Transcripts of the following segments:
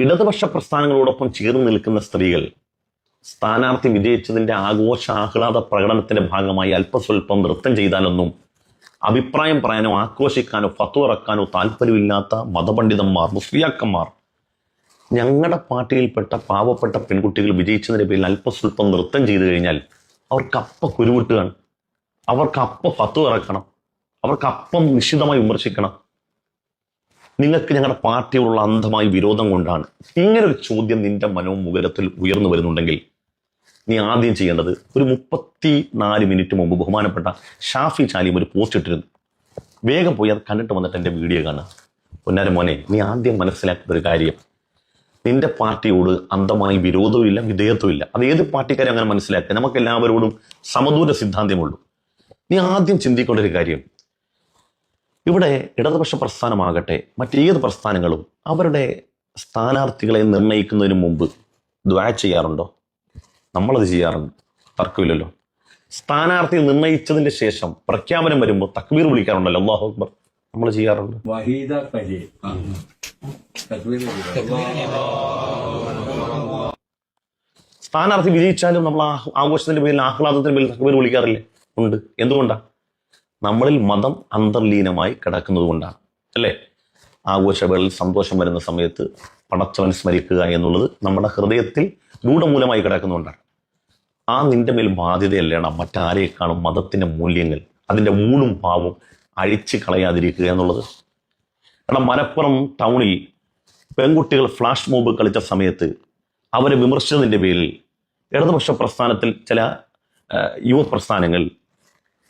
ഇടതുപക്ഷ പ്രസ്ഥാനങ്ങളോടൊപ്പം ചേർന്ന് നിൽക്കുന്ന സ്ത്രീകൾ സ്ഥാനാർത്ഥി വിജയിച്ചതിന്റെ ആഘോഷ ആഹ്ലാദ പ്രകടനത്തിന്റെ ഭാഗമായി അല്പസ്വല്പം നൃത്തം ചെയ്താലൊന്നും അഭിപ്രായം പറയാനോ ആക്രോശിക്കാനോ ഫത്തുറക്കാനോ താല്പര്യമില്ലാത്ത മതപണ്ഡിതന്മാർ മുസ്ലിയാക്കന്മാർ ഞങ്ങളുടെ പാർട്ടിയിൽപ്പെട്ട പാവപ്പെട്ട പെൺകുട്ടികൾ വിജയിച്ചതിന്റെ പേരിൽ അല്പസ്വല്പം നൃത്തം ചെയ്തു കഴിഞ്ഞാൽ അവർക്കപ്പ കുരുവിട്ടുകയാണ്. അവർക്ക് ഫത്തു ഇറക്കണം. അവർക്ക് അപ്പം നിശ്ചിതമായി വിമർശിക്കണം. നിങ്ങൾക്ക് ഞങ്ങളുടെ പാർട്ടിയോടുള്ള അന്ധമായ വിരോധം കൊണ്ടാണ് ഇങ്ങനെ ഒരു ചോദ്യം നിന്റെ മനോമുഖരത്തിൽ ഉയർന്നു വരുന്നുണ്ടെങ്കിൽ നീ ആദ്യം ചെയ്യേണ്ടത് ഒരു മുപ്പത്തി നാല് മിനിറ്റ് മുമ്പ് ബഹുമാനപ്പെട്ട ഷാഫി ചാലിയും ഒരു പോസ്റ്റ് ഇട്ടിരുന്നു. വേഗം പോയി അത് കണ്ടിട്ട് വന്നിട്ട് എന്റെ വീഡിയോ കാണുക. പൊന്നാര മോനെ നീ ആദ്യം മനസ്സിലാക്കുന്ന ഒരു കാര്യം. നിന്റെ പാർട്ടിയോട് അന്ധമായി വിരോധവും ഇല്ല വിധേയത്വം ഇല്ല. അത് ഏത് പാർട്ടിക്കാരും അങ്ങനെ മനസ്സിലാക്കുക? നമുക്ക് എല്ലാവരോടും സമദൂര സിദ്ധാന്തമുള്ളൂ നീ ആദ്യം ചിന്തിക്കേണ്ട ഒരു കാര്യം. ഇവിടെ ഇടതുപക്ഷ പ്രസ്ഥാനമാകട്ടെ മറ്റേത് പ്രസ്ഥാനങ്ങളും അവരുടെ സ്ഥാനാർത്ഥികളെ നിർണയിക്കുന്നതിന് മുമ്പ് ദ്വാ ചെയ്യാറുണ്ടോ? നമ്മളത് ചെയ്യാറുണ്ട്. തർക്കമില്ലല്ലോ. സ്ഥാനാർത്ഥി നിർണയിച്ചതിന്റെ ശേഷം പ്രഖ്യാപനം വരുമ്പോൾ തക്ബീർ വിളിക്കാറുണ്ടല്ലോ. അള്ളാഹു അക്ബർ. നമ്മൾ ചെയ്യാറുണ്ട്. വഹീദ. സ്ഥാനാർത്ഥി വിജയിച്ചാലും നമ്മൾ ആഘോഷത്തിന്റെ പേരിൽ ആഹ്ലാദത്തിന്റെ പേരിൽ തക്ബീർ വിളിക്കാറില്ലേ? ഉണ്ട്. എന്തുകൊണ്ടാണ് നമ്മളിൽ മതം അന്തർലീനമായി കിടക്കുന്നത് കൊണ്ടാണ് അല്ലേ? ആഘോഷവേളയിൽ സന്തോഷം വരുന്ന സമയത്ത് പടച്ചവൻ സ്മരിക്കുക എന്നുള്ളത് നമ്മുടെ ഹൃദയത്തിൽ ഗൂഢമൂലമായി കിടക്കുന്നുകൊണ്ടാണ് ആ നിന്റെ മേൽ ബാധ്യതയല്ലേണം മറ്റാരേക്കാളും മതത്തിന്റെ മൂല്യങ്ങൾ അതിന്റെ ഊണും പാവും അഴിച്ചു കളയാതിരിക്കുക എന്നുള്ളത്. കാരണം മലപ്പുറം ടൗണിൽ പെൺകുട്ടികൾ ഫ്ലാഷ് മോബ് കളിച്ച സമയത്ത് അവരെ വിമർശിച്ചതിന്റെ പേരിൽ ഇടതുപക്ഷ പ്രസ്ഥാനത്തിൽ ചില യുവ പ്രസ്ഥാനങ്ങൾ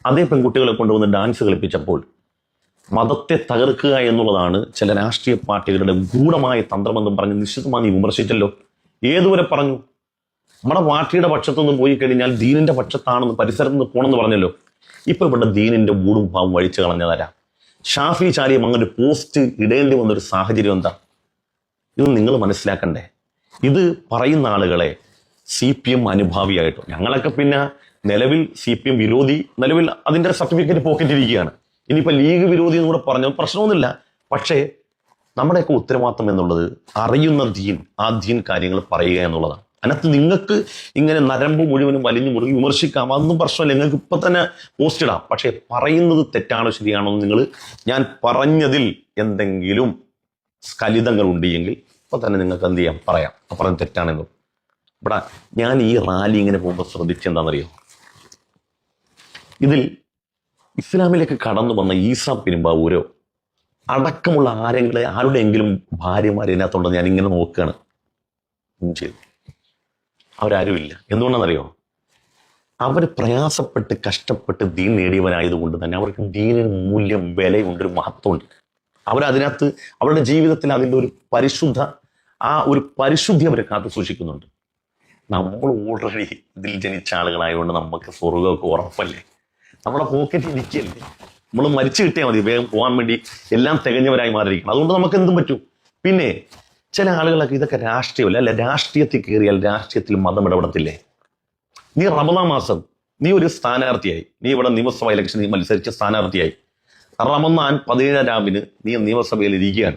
അതേ പെൺകുട്ടികളെ കൊണ്ടുവന്ന് ഡാൻസ് കളിപ്പിച്ചപ്പോൾ മതത്തെ തകർക്കുക എന്നുള്ളതാണ് ചില രാഷ്ട്രീയ പാർട്ടികളുടെ ഗൂഢമായ തന്ത്രമെന്നും പറഞ്ഞ് നിശ്ചിതമായി നീ വിമർശിച്ചല്ലോ. ഏതുവരെ പറഞ്ഞു? നമ്മുടെ പാർട്ടിയുടെ പക്ഷത്തു നിന്ന് പോയി കഴിഞ്ഞാൽ ദീനിന്റെ പക്ഷത്താണെന്ന് പരിസരത്ത് നിന്ന് പോണെന്ന് പറഞ്ഞല്ലോ. ഇപ്പൊ ഇവിടെ ദീനിന്റെ മൂടും ഭാവം വഴിച്ചു കളഞ്ഞതാരാ? ഷാഫി ചാലിയം അങ്ങനെ പോസ്റ്റ് ഇടേണ്ടി വന്നൊരു സാഹചര്യം എന്താ? ഇത് നിങ്ങൾ മനസ്സിലാക്കണ്ടേ. ഇത് പറയുന്ന ആളുകളെ സി പി എം അനുഭാവിയായിട്ടോ ഞങ്ങളൊക്കെ പിന്നെ നിലവിൽ സി പി എം വിരോധി നിലവിൽ അതിന്റെ സർട്ടിഫിക്കറ്റ് പോക്കറ്റിരിക്കുകയാണ് ഇനിയിപ്പോൾ ലീഗ് വിരോധി എന്ന് കൂടെ പറഞ്ഞു പ്രശ്നമൊന്നുമില്ല. പക്ഷേ നമ്മുടെയൊക്കെ ഉത്തരവാദിത്തം എന്നുള്ളത് അറിയുന്ന ദീൻ ആ ദീൻ കാര്യങ്ങൾ പറയുക എന്നുള്ളതാണ്. അതിനകത്ത് നിങ്ങൾക്ക് ഇങ്ങനെ നരമ്പ് മുഴുവനും വലിഞ്ഞു മുറുകി വിമർശിക്കാം അതൊന്നും പ്രശ്നമില്ല. നിങ്ങൾക്ക് ഇപ്പൊ തന്നെ പോസ്റ്റ് ഇടാം. പക്ഷേ പറയുന്നത് തെറ്റാണോ ശരിയാണോ എന്ന് നിങ്ങൾ ഞാൻ പറഞ്ഞതിൽ എന്തെങ്കിലും സ്കലിതങ്ങൾ ഉണ്ടെങ്കിൽ ഇപ്പൊ തന്നെ നിങ്ങൾക്ക് എന്ത് ചെയ്യാം? പറയാം. ആ പറഞ്ഞത് തെറ്റാണെന്ന് ഇവിടെ ഞാൻ ഈ റാലി ഇങ്ങനെ പോകുമ്പോൾ ശ്രദ്ധിച്ചെന്താണെന്നറിയോ? ഇതിൽ ഇസ്ലാമിലേക്ക് കടന്നു വന്ന ഈസാ പെരുമ്പാവൂരോ അടക്കമുള്ള ആരെങ്കിലും ആരുടെയെങ്കിലും ഭാര്യമാർ ഇതിനകത്തുണ്ടോ? ഞാൻ ഇങ്ങനെ നോക്കുകയാണ് ചെയ്തു അവരാരുമില്ല. എന്തുകൊണ്ടാണെന്നറിയോ? അവർ പ്രയാസപ്പെട്ട് കഷ്ടപ്പെട്ട് ദീൻ നേടിയവരായതുകൊണ്ട് തന്നെ അവർക്ക് ദീനിന് മൂല്യം വിലയുണ്ട് ഒരു മഹത്വമുണ്ട്. അവരതിനകത്ത് അവരുടെ ജീവിതത്തിൽ അതിന്റെ ഒരു പരിശുദ്ധ ആ ഒരു പരിശുദ്ധി അവർ കാത്തു സൂക്ഷിക്കുന്നുണ്ട്. നമ്മൾ ഓൾറെഡി ഇതിൽ ജനിച്ച ആളുകളായതുകൊണ്ട് നമുക്ക് സ്വർഗമൊക്കെ ഉറപ്പല്ലേ? നമ്മുടെ പോക്കറ്റിൽ ഇരിക്കല്ലേ നമ്മൾ മരിച്ചു കിട്ടിയാൽ മതി. വേഗം പോകാൻ വേണ്ടി എല്ലാം തികഞ്ഞവരായി മാറിയിരിക്കണം. അതുകൊണ്ട് നമുക്ക് എന്തും പറ്റും. പിന്നെ ചില ആളുകളൊക്കെ ഇതൊക്കെ രാഷ്ട്രീയമല്ല അല്ലെ? രാഷ്ട്രീയത്തിൽ കയറിയാൽ രാഷ്ട്രീയത്തിൽ മതം ഇടപെടത്തില്ലേ നീ റമദാൻ മാസം നീ ഒരു സ്ഥാനാർത്ഥിയായി. നീ ഇവിടെ നിയമസഭ ഇലക്ഷൻ നീ മത്സരിച്ച സ്ഥാനാർത്ഥിയായി. റമദാൻ പതിനേഴാം രാവിന് നീ നിയമസഭയിൽ ഇരിക്കുകയാണ്.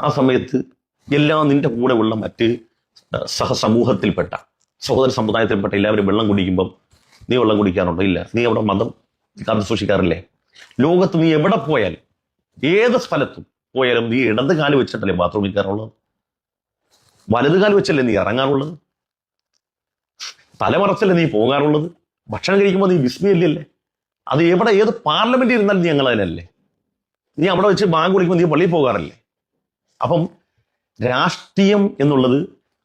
ആ സമയത്ത് എല്ലാ നിന്റെ കൂടെ ഉള്ള മറ്റ് സഹസമൂഹത്തിൽപ്പെട്ട സഹോദര സമുദായത്തിൽപ്പെട്ട എല്ലാവരും വെള്ളം കുടിക്കുമ്പം നീ വെള്ളം കുടിക്കാറുണ്ടോ? ഇല്ല. നീ അവിടെ മതം കാത്തു സൂക്ഷിക്കാറില്ലേ? ലോകത്ത് നീ എവിടെ പോയാലും ഏത് സ്ഥലത്തും പോയാലും നീ ഇടത് കാൽ വെച്ചിട്ടല്ലേ ബാത്റൂമിൽ കയറുള്ളത് വലത് കാൽ വെച്ചല്ലേ നീ ഇറങ്ങാറുള്ളത്? തലമറച്ചല്ലേ നീ പോകാറുള്ളത്? ഭക്ഷണം കഴിക്കുമ്പോൾ നീ വിസ്മയല്ലേ അത് എവിടെ ഏത് പാർലമെന്റിൽ ഇരുന്നാലും നീ ഞങ്ങൾ നീ അവിടെ വെച്ച് ബാങ്ക് വിളിക്കുമ്പോൾ നീ പള്ളിയിൽ പോകാറില്ലേ? അപ്പം രാഷ്ട്രീയം എന്നുള്ളത്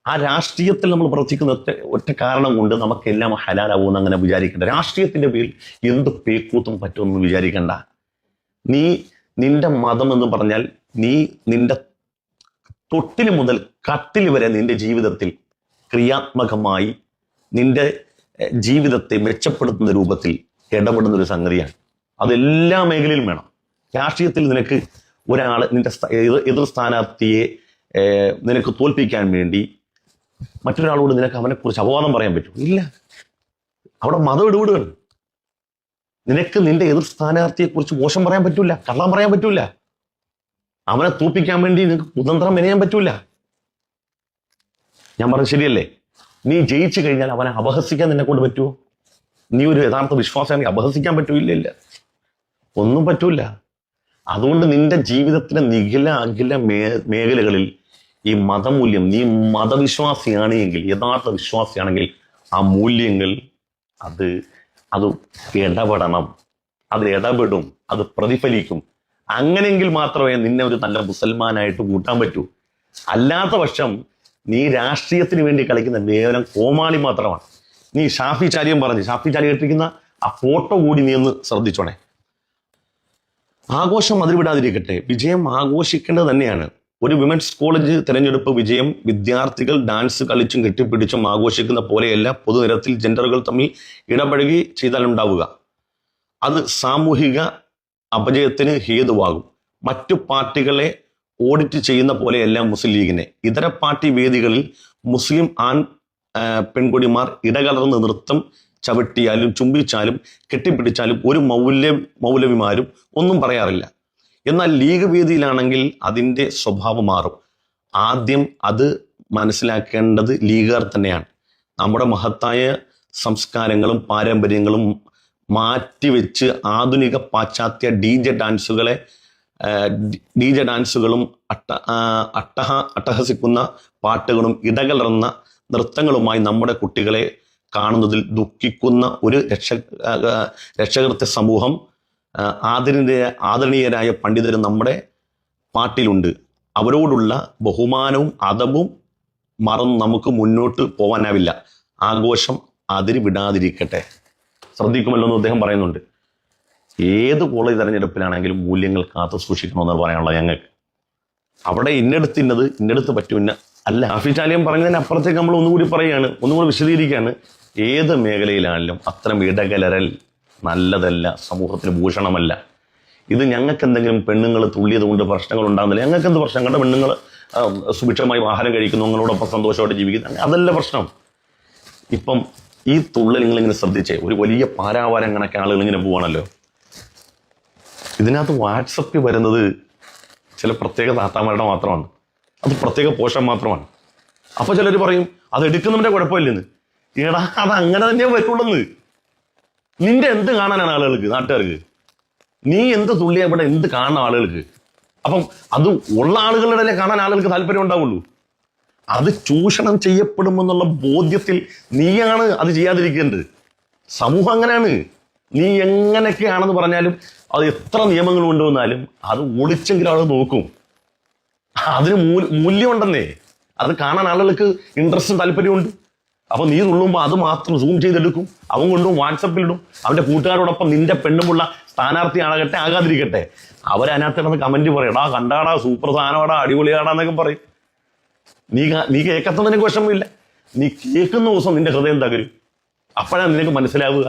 ആ രാഷ്ട്രീയത്തിൽ നമ്മൾ പ്രവർത്തിക്കുന്ന ഒറ്റ ഒറ്റ കാരണം കൊണ്ട് നമുക്കെല്ലാം ഹലാലാവുമെന്ന് അങ്ങനെ വിചാരിക്കേണ്ട. രാഷ്ട്രീയത്തിന്റെ പേരിൽ എന്ത് പേക്കൂത്തും പറ്റുമെന്ന് വിചാരിക്കണ്ട. നീ നിന്റെ മതം എന്ന് പറഞ്ഞാൽ നീ നിന്റെ തൊട്ടിൽ മുതൽ കട്ടിൽ വരെ നിന്റെ ജീവിതത്തിൽ ക്രിയാത്മകമായി നിന്റെ ജീവിതത്തെ മെച്ചപ്പെടുത്തുന്ന രൂപത്തിൽ ഇടപെടുന്ന ഒരു സംഗതിയാണ്. അതെല്ലാ മേഖലയിലും വേണം. രാഷ്ട്രീയത്തിൽ നിനക്ക് ഒരാൾ നിന്റെ എതിർ സ്ഥാനാർത്ഥിയെ നിനക്ക് തോൽപ്പിക്കാൻ വേണ്ടി മറ്റൊരാളോട് നിനക്ക് അവനെക്കുറിച്ച് അപവാദം പറയാൻ പറ്റും ഇല്ല. അവിടെ മതം ഇടപെടുകയാണ്. നിനക്ക് നിന്റെ എതിർ സ്ഥാനാർത്ഥിയെക്കുറിച്ച് മോശം പറയാൻ പറ്റൂല കള്ളം പറയാൻ പറ്റൂല. അവനെ തോപ്പിക്കാൻ വേണ്ടി നിനക്ക് കുതന്ത്രം മെനയാൻ പറ്റൂല. ഞാൻ പറഞ്ഞത് ശരിയല്ലേ? നീ ജയിച്ചു കഴിഞ്ഞാൽ അവനെ അപഹസിക്കാൻ നിന്നെ കൊണ്ട് പറ്റുമോ നീ ഒരു യഥാർത്ഥ വിശ്വാസമാണെങ്കിൽ അപഹസിക്കാൻ പറ്റൂല്ല ഇല്ല. ഒന്നും പറ്റൂല. അതുകൊണ്ട് നിന്റെ ജീവിതത്തിലെ നിഖില അഖില മേ മേഖലകളിൽ ഈ മതമൂല്യം നീ മതവിശ്വാസിയാണ് എങ്കിൽ യഥാർത്ഥ വിശ്വാസിയാണെങ്കിൽ ആ മൂല്യങ്ങൾ അത് അത് ഇടപെടണം. അത് ഇടപെടും അത് പ്രതിഫലിക്കും. അങ്ങനെയെങ്കിൽ മാത്രമേ നിന്നെ ഒരു നല്ല മുസൽമാനായിട്ട് കൂട്ടാൻ പറ്റൂ. അല്ലാത്ത പക്ഷം നീ രാഷ്ട്രീയത്തിന് വേണ്ടി കളിക്കുന്ന കേവലം കോമാളി മാത്രമാണ്. നീ ഷാഫി ചാരിയും പറഞ്ഞു. ഷാഫി ചാരി കേട്ടിരിക്കുന്ന ആ ഫോട്ടോ കൂടി നീ ഒന്ന് ശ്രദ്ധിച്ചോണേ. ആഘോഷം അതിർവിടാതിരിക്കട്ടെ വിജയം ആഘോഷിക്കേണ്ടത് തന്നെയാണ്. ഒരു വിമൻസ് കോളേജ് തിരഞ്ഞെടുപ്പ് വിജയം വിദ്യാർത്ഥികൾ ഡാൻസ് കളിച്ചും കെട്ടിപ്പിടിച്ചും ആഘോഷിക്കുന്ന പോലെയല്ല പൊതുനിരത്തിൽ ജെൻഡറുകൾ തമ്മിൽ ഇടപഴകി ചെയ്താലുണ്ടാവുക. അത് സാമൂഹിക അപജയത്തിന് ഹേതുവാകും. മറ്റു പാർട്ടികളെ ഓഡിറ്റ് ചെയ്യുന്ന പോലെയല്ല മുസ്ലിം ലീഗിനെ. ഇതര പാർട്ടി വേദികളിൽ മുസ്ലിം ആൺ പെൺകുടിമാർ ഇടകലർന്ന് നൃത്തം ചവിട്ടിയാലും ചുംബിച്ചാലും കെട്ടിപ്പിടിച്ചാലും ഒരു മൗല്യ മൗലവിമാരും ഒന്നും പറയാറില്ല. എന്നാൽ ലീഗ് വേദിയിലാണെങ്കിൽ അതിന്റെ സ്വഭാവം മാറും. ആദ്യം അത് മനസ്സിലാക്കേണ്ടത് ലീഗുകാർ തന്നെയാണ്. നമ്മുടെ മഹത്തായ സംസ്കാരങ്ങളും പാരമ്പര്യങ്ങളും മാറ്റിവെച്ച് ആധുനിക പാശ്ചാത്യ ഡി ജെ ഡാൻസുകളെ ഡി ജെ ഡാൻസുകളും അട്ട അട്ടഹ അട്ടഹസിക്കുന്ന പാട്ടുകളും ഇടകലർന്ന നൃത്തങ്ങളുമായി നമ്മുടെ കുട്ടികളെ കാണുന്നതിൽ ദുഃഖിക്കുന്ന ഒരു രക്ഷ രക്ഷകർത്ത സമൂഹം ആദരണീയ ആദരണീയരായ പണ്ഡിതരും നമ്മുടെ പാട്ടിലുണ്ട്. അവരോടുള്ള ബഹുമാനവും അതവും മറന്ന് നമുക്ക് മുന്നോട്ട് പോകാനാവില്ല ആഘോഷം അതിര് വിടാതിരിക്കട്ടെ. ശ്രദ്ധിക്കുമല്ലോ എന്ന് അദ്ദേഹം പറയുന്നുണ്ട്. ഏത് കോളേജ് തെരഞ്ഞെടുപ്പിലാണെങ്കിലും മൂല്യങ്ങൾ കാത്തു സൂക്ഷിക്കണമെന്നാണ് പറയാനുള്ളത് ഞങ്ങൾക്ക്. അവിടെ ഇന്നടുത്ത് ഇന്നത് ഇന്നടുത്ത് പറ്റും ഇന്ന അല്ല ആഫിറ്റാലിയം പറഞ്ഞതിന് അപ്പുറത്തേക്ക് നമ്മൾ ഒന്നുകൂടി പറയുകയാണ്. ഒന്നുകൂടി വിശദീകരിക്കുകയാണ്. ഏത് മേഖലയിലാണെങ്കിലും അത്തരം ഇടകലരൽ നല്ലതല്ല സമൂഹത്തിന് ഭൂഷണമല്ല. ഇത് ഞങ്ങൾക്ക് എന്തെങ്കിലും പെണ്ണുങ്ങൾ തുള്ളിയത് കൊണ്ട് പ്രശ്നങ്ങൾ ഉണ്ടാകുന്നില്ല ഞങ്ങൾക്ക് എന്ത് പ്രശ്നം? ഞങ്ങളുടെ പെണ്ണുങ്ങൾ സുഭിക്ഷമായി ആഹാരം കഴിക്കുന്നു നിങ്ങളോടൊപ്പം സന്തോഷമായിട്ട് ജീവിക്കുന്നു. അതല്ല പ്രശ്നം. ഇപ്പം ഈ തുള്ളൽ നിങ്ങളിങ്ങനെ ശ്രദ്ധിച്ചേ ഒരു വലിയ പാരാവാരം കണക്കെ ആളുകൾ ഇങ്ങനെ പോവാണല്ലോ. ഇതിനകത്ത് വാട്സപ്പിൽ വരുന്നത് ചില പ്രത്യേക താത്താമാരുടെ മാത്രമാണ്. അത് പ്രത്യേക പോഷൻ മാത്രമാണ്. അപ്പൊ ചിലർ പറയും അത് എടുക്കുന്നവന്റെ കുഴപ്പമില്ലെന്ന്. എടാ അത് അങ്ങനെ തന്നെ വരുള്ളൂന്ന്. നിന്റെ എന്ത് കാണാനാണ് ആളുകൾക്ക് നാട്ടുകാർക്ക്? നീ എന്ത് തുള്ളിയ ഇവിടെ എന്ത് കാണണം ആളുകൾക്ക്? അപ്പം അത് ഉള്ള ആളുകളുടെ കാണാൻ ആളുകൾക്ക് താല്പര്യം ഉണ്ടാവുള്ളൂ. അത് ചൂഷണം ചെയ്യപ്പെടുമെന്നുള്ള ബോധ്യത്തിൽ നീയാണ് അത് ചെയ്യാതിരിക്കേണ്ടത്. സമൂഹം അങ്ങനെയാണ്. നീ എങ്ങനെയൊക്കെയാണെന്ന് പറഞ്ഞാലും അത് എത്ര നിയമങ്ങൾ കൊണ്ടുവന്നാലും അത് ഒളിച്ചെങ്കിലും ആൾ നോക്കും. അതിന് മൂല്യം മൂല്യമുണ്ടെന്നേ. അത് കാണാൻ ആളുകൾക്ക് ഇൻട്രസ്റ്റും താല്പര്യമുണ്ട് അപ്പൊ നീ തുള്ളുമ്പോൾ അത് മാത്രം സൂം ചെയ്തെടുക്കും. അവൻ കൊണ്ടും വാട്സപ്പിലിടും അവന്റെ കൂട്ടുകാരോടൊപ്പം നിന്റെ പെണ്ണുമുള്ള സ്ഥാനാർത്ഥി ആകട്ടെ ആകാതിരിക്കട്ടെ അവരതിനകത്ത് കിടന്ന് കമന്റ് പറയും. എടാ കണ്ടാടാ സൂപ്പർ സാധനമാടാ അടിപൊളിയാടാ എന്നൊക്കെ പറയും. നീ നീ കേൾക്കത്തതിനൊക്കെ വിഷമമില്ല നീ കേൾക്കുന്ന ദിവസം നിന്റെ ഹൃദയം തകരും. അപ്പോഴാണ് നിനക്ക് മനസ്സിലാവുക.